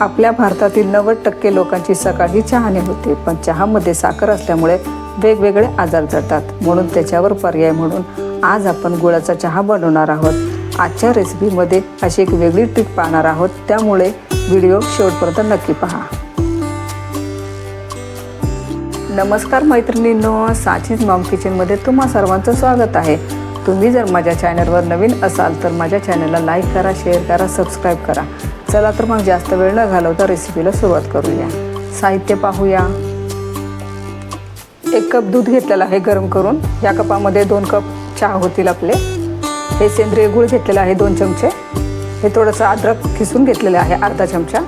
आपल्या भारतातील नव्वद टक्के लोकांची सकाळ ही चहाने होते. पण चहामध्ये साखर असल्यामुळे वेगवेगळे आजार जडतात. म्हणून त्याच्यावर पर्याय म्हणून आज आपण गुळाचा चहा बनवणार आहोत. आजच्या रेसिपीमध्ये अशी एक वेगळी ट्रिक पाहणार आहोत. त्यामुळे व्हिडिओ शेवटपर्यंत नक्की पहा. नमस्कार मैत्रिणींनो साचीज मॉम किचनमध्ये तुम्हा सर्वांचं स्वागत आहे. तुम्ही जर माझ्या चॅनलवर नवीन असाल तर माझ्या चॅनलला लाईक करा शेअर करा सबस्क्राईब करा. चला तर मग जास्त वेळ न घालवता रेसिपीला सुरुवात करूया. साहित्य पाहूया. एक कप दूध घेतलेलं आहे गरम करून. या कपामध्ये दोन कप चहा होतील आपले. हे सेंद्रिय गूळ घेतलेलं आहे दोन चमचे. हे थोडंसं अद्रक खिसून घेतलेलं आहे अर्धा चमचा.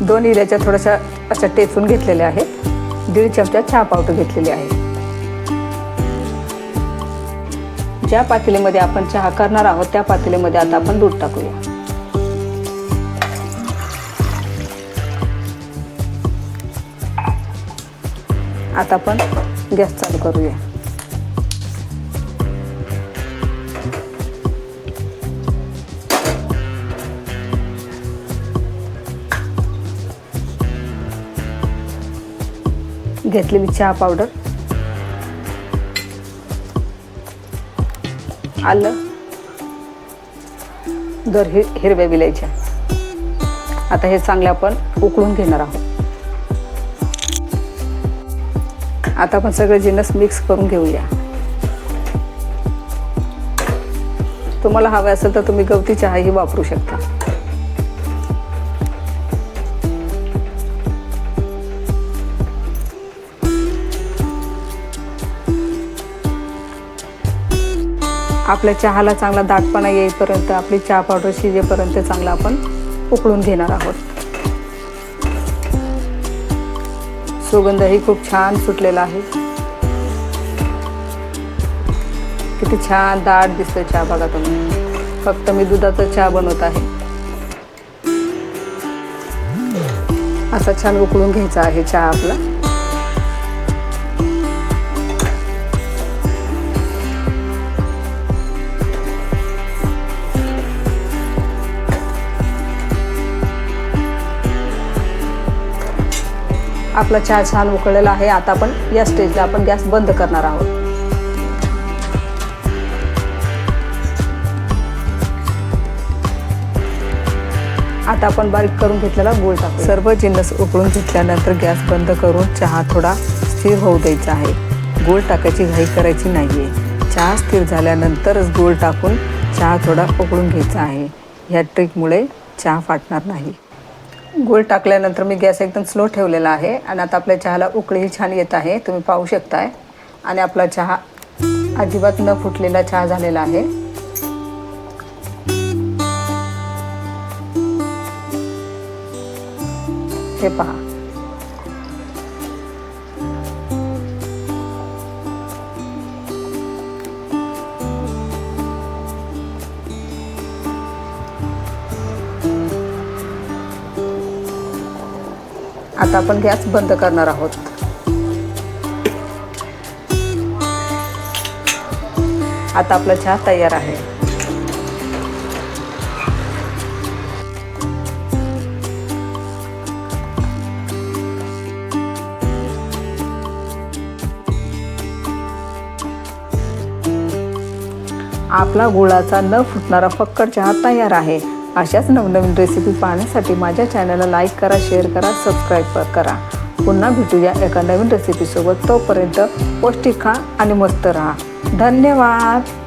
दोन इल्याच्या थोड्याशा अशा टेचून घेतलेल्या आहेत. दीड चमचा चहा पावडर घेतलेली आहे. ज्या पातेलीमध्ये आपण चहा करणार आहोत त्या पातेलीमध्ये आता आपण दूध टाकूया. आता आपण गॅस चालू करूया. घेतलेली चहा पावडर आलं. दर हिर हिरव्या विलायच्या. आता हे चांगले आपण उकळून घेणार आहोत. आता आपण सगळे जिनस मिक्स करून घेऊया. तुम्हाला हवे असेल तर तुम्ही गवती चहाही वापरू शकता. आपल्या चहाला चांगला दाटपणा येईपर्यंत आपली चहा पावडर शिजेपर्यंत चांगला आपण उकळून घेणार आहोत. सुगंधही खूप छान सुटलेला आहे. किती छान दाट दिसतोय चहा बघा तुम्ही. फक्त मी दुधाचा चहा बनवत आहे. असा छान उकळून घ्यायचा आहे चहा आपला. आपला चहा छान उकळलेला आहे. आता आपण या स्टेजला आपण गॅस बंद करणार आहोत. आता आपण बारीक करून घेतलेला गूळ टाकू सर्व जिन्नस उकळून घेतल्यानंतर गॅस बंद करून चहा थोडा स्थिर होऊ द्यायचा आहे. गूळ टाकायची घाई करायची नाही आहे चहा स्थिर झाल्यानंतरच गूळ टाकून चहा थोडा उकळून घ्यायचा आहे. ह्या ट्रिकमुळे चहा फाटणार नाही. गूळ टाकल्यानंतर मी गॅस एकदम स्लो ठेवलेला आहे आणि आता आपल्या चहाला उकळीही छान येत आहे. तुम्ही पाहू शकताय. आणि आपला चहा अजिबात न फुटलेला चहा झालेला आहे. हे पहा. आता आपण गॅस बंद करणार आहोत. आता आपला चहा तयार आहे. आपला गुळाचा न फुटणारा फक्कड चहा तयार आहे. अशाच नवनवीन रेसिपी पाहण्यासाठी माझ्या चॅनलला लाईक करा शेअर करा सबस्क्राईब करा. पुन्हा भेटूया एका नवीन रेसिपीसोबत तोपर्यंत पौष्टिक खा आणि मस्त राहा. धन्यवाद!